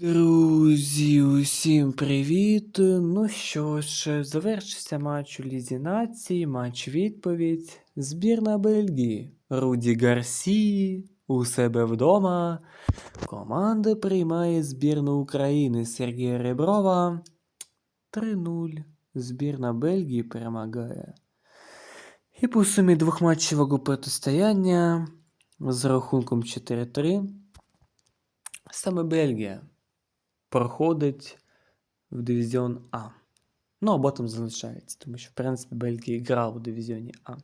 Друзі, усім привіт! Ну що ж, завершився матч у Лізі Нації, матч відповідь. Збірна Бельгії. Руді Гарсії у себе вдома. Команда приймає збірну України Сергія Реброва. 3-0. Збірна Бельгії перемагає. І по сумі двохматчевого протистояння з рахунком 4-3. Саме Бельгія проходить в дивізіон А. Ну, або там залишається, тому що, в принципі, Бельгія грала у дивізіоні А.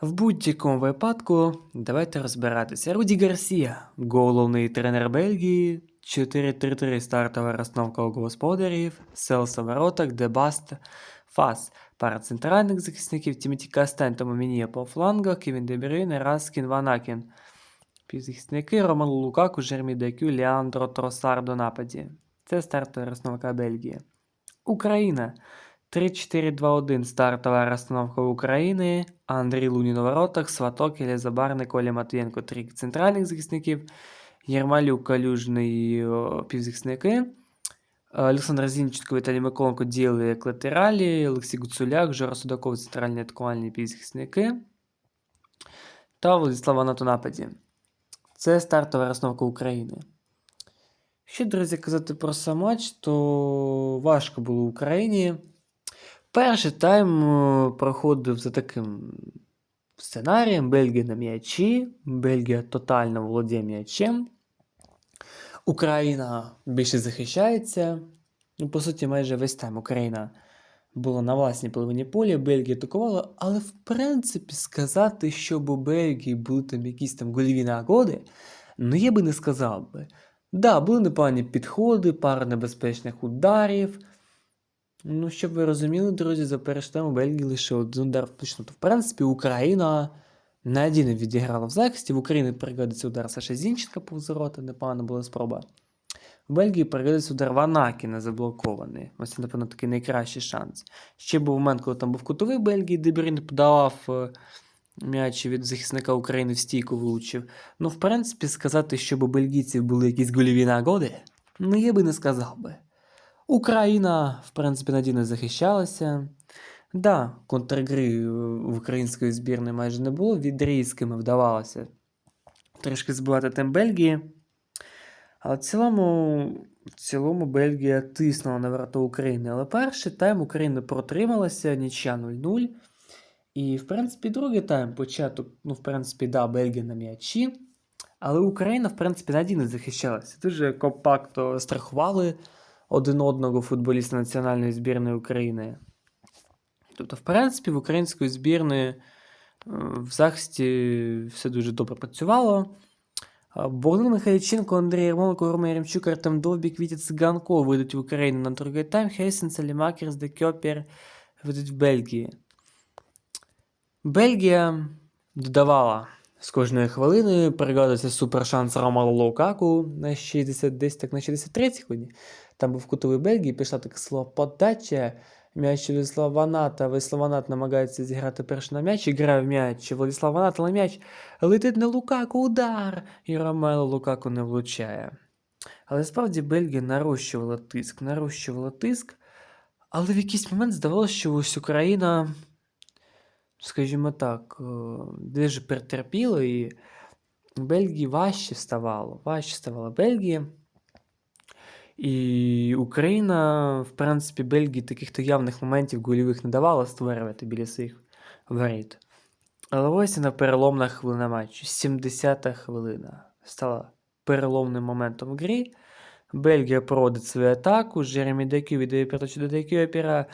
В будь-якому випадку давайте розбиратися. Руді Гарсія, головний тренер Бельгії, 4-3-3 стартова розстановка у господарів, Селса воротах, Дебаст, Фас. Пара центральних захисників Тімоті Кастань та Момінія по флангах, Кевін Дебрюйне, Раскін, Ванакін. Півзахисники Роман Лукаку, Жермі Декю, Леандро Тросард у нападі. Це стартова розстановка Бельгії. Україна. 3-4-2-1 стартова розстановка України. Андрій Лунін у воротах, Сваток, Елізабарник, Коля Матвієнко, три центральних захисників. Єрмалюк, Калюжний півзахисники. Олександр Зінченко, Віталій Миколенко діяли як латералі, Олексій Гуцуляк, Жора Судаков, центральні атакувальні півзахисники. Та Владислав Анат у нападі. Це стартова розстановка України. Якщо, друзі, казати про сам матч, то важко було Україні. Перший тайм е, проходив за таким сценарієм: Бельгія на м'ячі, Бельгія тотально володіє м'ячем. Україна більше захищається. Ну, по суті, майже весь тайм Україна була на власній половині поля, Бельгія атакувала, але в принципі сказати, щоб у Бельгії були там якісь там гольові нагоди, ну я би не сказав би. Да, були непогані підходи, пара небезпечних ударів. Ну, щоб ви розуміли, друзі, за перший у Бельгії лише один удар влучно. То, в принципі, Україна надійно відіграла в захисті. В Україні пригодиться удар Саша Зінченка повз ворота, непогана була спроба. Бельгії пригодиться удар Ванакіна заблокований. Ось це, напевно, такий найкращий шанс. Ще був момент, коли там був кутовий Бельгії, де Брін подавав е, м'яч від захисника України в стійку влучив. Ну, в принципі, сказати, щоб у бельгійців були якісь гольові нагоди, ну я би не сказав би. Україна, в принципі, надійно захищалася. Да, контргри е, в української збірної майже не було. Відрізками вдавалося трішки збивати тем Бельгії. Але в цілому, в цілому Бельгія тиснула на ворота України. Але перший тайм Україна протрималася, нічя 0-0. І, в принципі, другий тайм початок, ну, в принципі, да, Бельгія на м'ячі. Але Україна, в принципі, надійно захищалася. Дуже компактно страхували один одного футболіста національної збірної України. Тобто, в принципі, в української збірної е, в захисті все дуже добре працювало. Богдан Михайліченко, Андрій Ярмоленко, Рома Яремчук, Артем Довбік, Вітя Циганко вийдуть в Україну на другий тайм. Хейсен, Салімакерс, Декьопер вийдуть в Бельгії. Бельгія додавала з кожної хвилини. Пригадується супершанс Ромала Лукаку на 60, десь так на 63-й хвилині. Там був кутовий Бельгії, пішла така слова подача. М'яч Владислав Ваната. Владислав Ванат намагається зіграти перший на м'яч, і грає в м'яч. Владислав Ванат, але м'яч летить на Лукаку, удар! І Ромело Лукаку не влучає. Але справді Бельгія нарощувала тиск, нарощувала тиск. Але в якийсь момент здавалося, що ось Україна, скажімо так, е, дуже перетерпіла, і Бельгії важче ставало. Важче ставало Бельгії. І Україна, в принципі, Бельгії таких то явних моментів гольових не давала створювати біля своїх воріт. Але ось на переломна хвилина матчу. 70-та хвилина стала переломним моментом в грі. Бельгія проводить свою атаку. Жеремі Декю віддає передачу до Декюпера.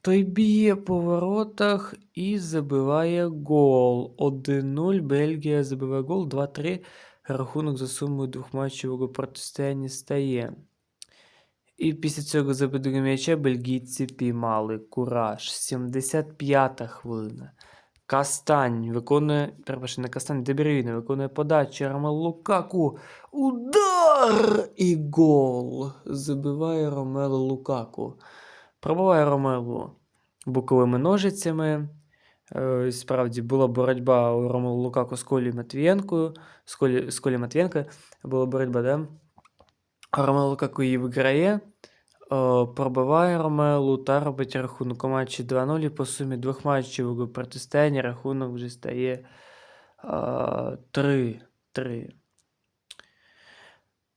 Той б'є по воротах і забиває гол. 1-0. Бельгія забиває гол. 2-3. Рахунок за сумою двохматчевого протистояння стає. І після цього забитого м'яча бельгійці піймали кураж. 75-та хвилина. Кастань виконує. Перепрошую, не Кастань, Дебрюйне виконує подачу. Ромел Лукаку. Удар! І гол. Забиває Ромело Лукаку. Пробиває Ромелу боковими ножицями. Е, Справді була боротьба у Ромелу Лукаку з Колі Матвієнкою. З Колі, з Колі Матвієнка була боротьба, да? Ромело Лукаку її виграє, о, пробиває Ромелу та робить рахунок у матчі 2-0 і по сумі двох матчів у протистоянні рахунок вже стає 3-3.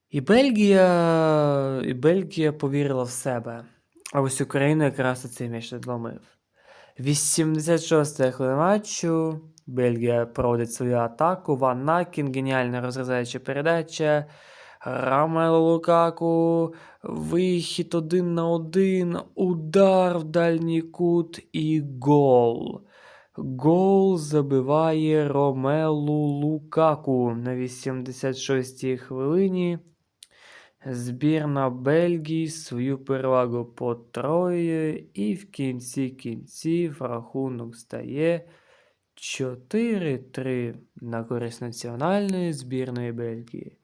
І Бельгія, і Бельгія повірила в себе. А ось Україна якраз цей м'яч надломив. 86 хвилина матчу. Бельгія проводить свою атаку. Ван Накін, геніальна розрізаюча передача. Рамело Лукаку. Вихід один на один. Удар в дальній кут і гол. Гол забиває Ромелу Лукаку на 86-й хвилині. Збірна Бельгії свою перевагу потроює, і в кінці кінців рахунок стає 4-3 на користь національної збірної Бельгії.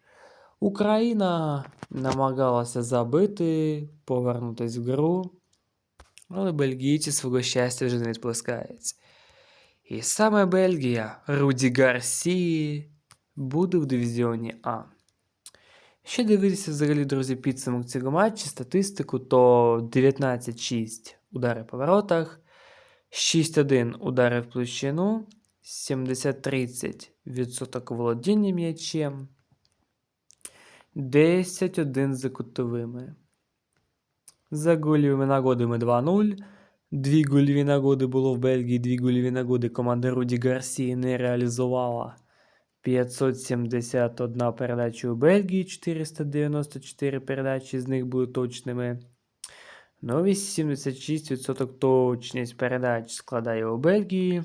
Україна намагалася забити, повернутися в гру, але бельгійці свого щастя вже не відпускаються. І саме Бельгія Руді Гарсі буде в дивізіоні А. Ще дивитися взагалі, друзі, підсумок цього матчу, статистику, то 19-6 удари по воротах, 6-1 удари в площину, 70-30% володіння м'ячем, 10-1 за кутовими. За гольовими нагодами 2-0. Дві гольові нагоди було в Бельгії, дві гольові нагоди команда Руді Гарсії не реалізувала. 571 передача у Бельгії, 494 передачі з них були точними. Ну, 86% точність передач складає у Бельгії.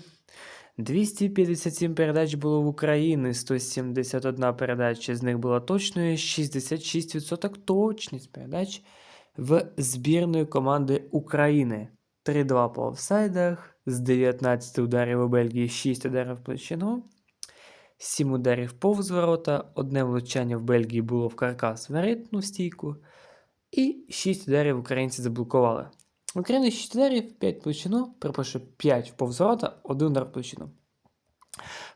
257 передач було в Україні, 171 передача з них була точною, 66% точність передач в збірної команди України. 3-2 по офсайдах, з 19 ударів у Бельгії 6 ударів в площину. 7 ударів повз ворота, одне влучання в Бельгії було в каркас в наритну стійку, і 6 ударів українці заблокували. Україні 6 ударів, 5 площину, перепрошую, 5 в повз 1 удар площину.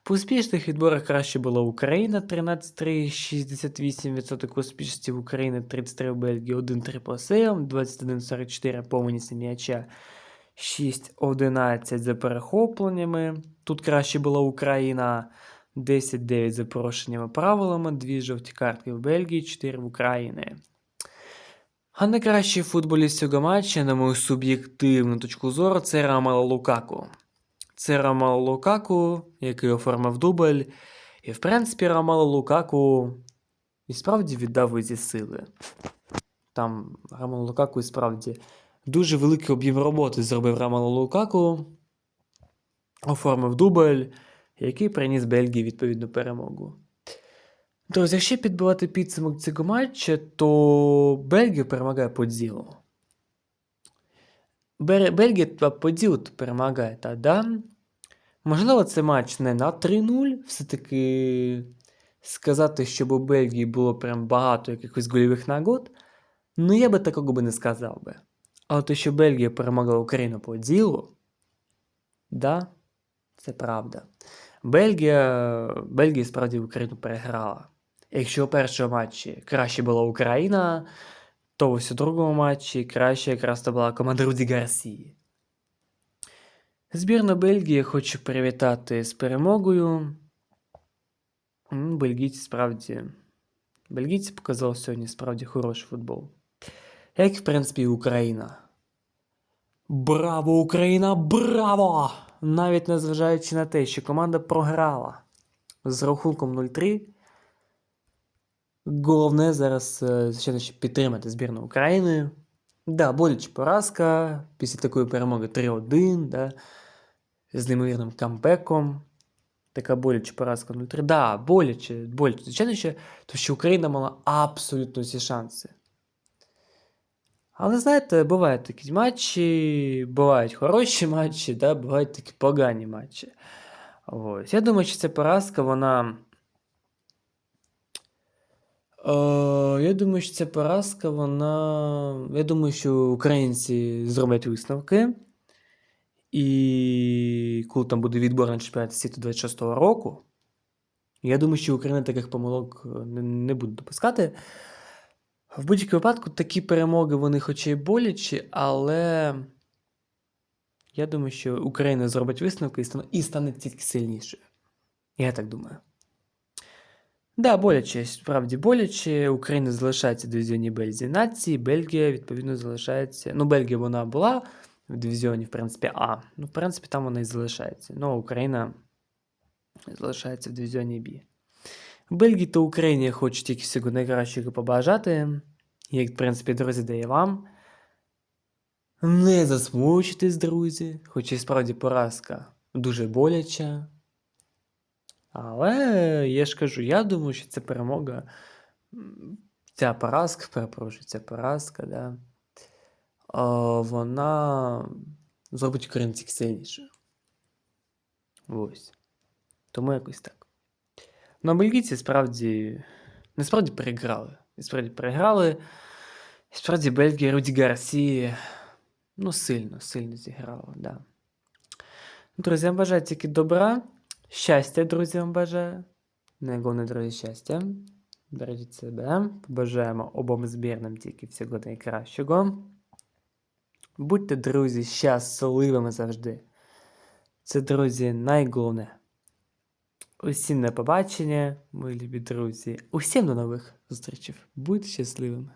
По успішних відборах краще була Україна 13-3, 68% успішності в Україні, 33 в Бельгії, 1-3 по сейвам, 21-44 по винісі м'яча, 6-11 за перехопленнями. Тут краще була Україна. 10-9 за порушеннями правилами, 2 жовті картки в Бельгії, 4 в Україні. А найкращий футболіст цього матча, на мою суб'єктивну точку зору, це Ромело Лукаку. Це Ромело Лукаку, який оформив дубль. І, в принципі, Ромело Лукаку і справді віддав зі сили. Там Ромело Лукаку і справді дуже великий об'єм роботи зробив Ромело Лукаку. Оформив дубль який приніс Бельгії відповідну перемогу. Друзі, якщо підбивати підсумок цього матчу, то Бельгія перемагає по ділу. Бельгія по ділу перемагає, та да? Можливо, це матч не на 3-0. Все-таки сказати, щоб у Бельгії було прям багато якихось гольових нагод. Ну, я би такого би не сказав би. Але те, що Бельгія перемогла Україну по ділу, да, це правда. Бельгія Бельгія справді Україну переграла. Якщо у першому матчі краще була Україна, то у другому матчі краще якраз то була команда Руді Гарсії. Збірна Бельгії хочу привітати з перемогою. Бельгійці справді. Бельгійці показали сьогодні справді хороший футбол. Як, в принципі, Україна. Браво, Україна! Браво! навіть незважаючи на те, що команда програла з рахунком 0-3. Головне зараз, е, звичайно, щоб підтримати збірну України. Да, боляче поразка після такої перемоги 3-1, да, з неймовірним камбеком. Така боляче поразка 0-3. Да, боляче, боляче. Звичайно, що, то що Україна мала абсолютно всі шанси. Але знаєте, бувають такі матчі, бувають хороші матчі, да, бувають такі погані матчі. Ось. Я думаю, що ця поразка, вона. Е, я думаю, що ця поразка, вона. Я думаю, що українці зроблять висновки. І коли там буде відбор на чемпіонат світу 26-го року, я думаю, що Україна таких помилок не, не буде допускати. В будь-якому випадку такі перемоги вони хоч і болячі, але я думаю, що Україна зробить висновки і стане тільки сильнішою. Я так думаю. Да, боляче, справді боляче. Україна залишається в дивізіоні Б зі нації, Бельгія, відповідно, залишається. Ну, Бельгія вона була в дивізіоні, в принципі, А. Ну, в принципі, там вона і залишається. Ну, Україна залишається в дивізіоні Б. Бельгії та Україні хочу тільки всього найкращого побажати. Як, в принципі, друзі, дає вам. Не засмучуйтесь, друзі, хоч і справді поразка дуже боляча. Але я ж кажу, я думаю, що ця перемога, ця поразка, перепрошую, ця поразка, да, вона зробить Україну тільки сильнішою. Ось. Тому якось так. Ну, а бельгійці справді. Насправді переграли. І справді переграли. Справді Бельгія Руді Гарсі. Ну, сильно, сильно зіграла, да. Друзі, я бажаю тільки добра. Щастя, друзі, вам бажаю. Найголовне, друзі, щастя. Бережіть себе. Побажаємо обом збірним тільки всього найкращого. Будьте, друзі, щасливими завжди. Це, друзі, найголовне. Усім на побачення, мої любі друзі. Усім до нових зустрічей. Будьте щасливими.